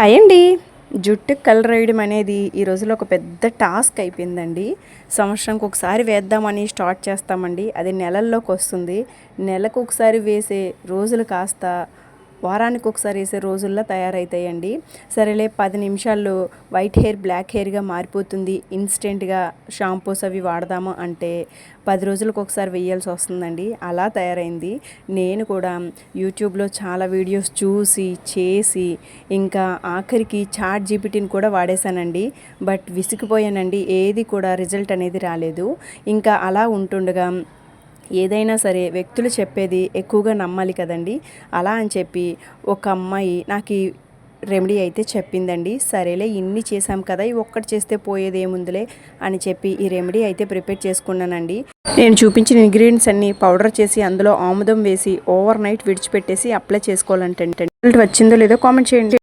Hi అండి. జుట్టు colour వేయడం అనేది ఈ రోజులో ఒక పెద్ద టాస్క్ అయిపోయిందండి. సంవత్సరంకి ఒకసారి వేద్దామని స్టార్ట్ చేస్తామండి. అది నెలల్లోకి వస్తుంది. నెలకు ఒకసారి వేసే రోజులు కాస్త వారానికి ఒకసారి వేసే రోజుల్లో తయారవుతాయండి సరేలే పది నిమిషాల్లో వైట్ హెయిర్ బ్లాక్ హెయిర్గా మారిపోతుంది. ఇన్స్టెంట్గా షాంపూస్ అవి వాడదాము అంటే పది రోజులకు ఒకసారి వేయాల్సి వస్తుందండి. అలా తయారైంది. నేను కూడా యూట్యూబ్లో చాలా వీడియోస్ చూసి చేసి ఇంకా ఆఖరికి చాట్ జీపీటీని కూడా వాడేశానండి. బట్ విసిగిపోయానండి. ఏది కూడా రిజల్ట్ అనేది రాలేదు. ఇంకా అలా ఉంటుండగా ఏదైనా సరే వ్యక్తులు చెప్పేది ఎక్కువగా నమ్మాలి కదండి. అలా అని చెప్పి ఒక అమ్మాయి నాకు ఈ రెమెడీ అయితే చెప్పిందండి. సరేలే ఇన్ని చేసాం కదా ఈ ఒక్కటి చేస్తే పోయేది ఏముందిలే అని చెప్పి ఈ రెమెడీ అయితే ప్రిపేర్ చేసుకున్నానండి. నేను చూపించిన ఇంగ్రీడియంట్స్ అన్ని పౌడర్ చేసి అందులో ఆముదం వేసి ఓవర్ నైట్ విడిచిపెట్టేసి అప్లై చేసుకోవాలంటే రిజల్ట్ వచ్చిందో లేదో కామెంట్ చేయండి.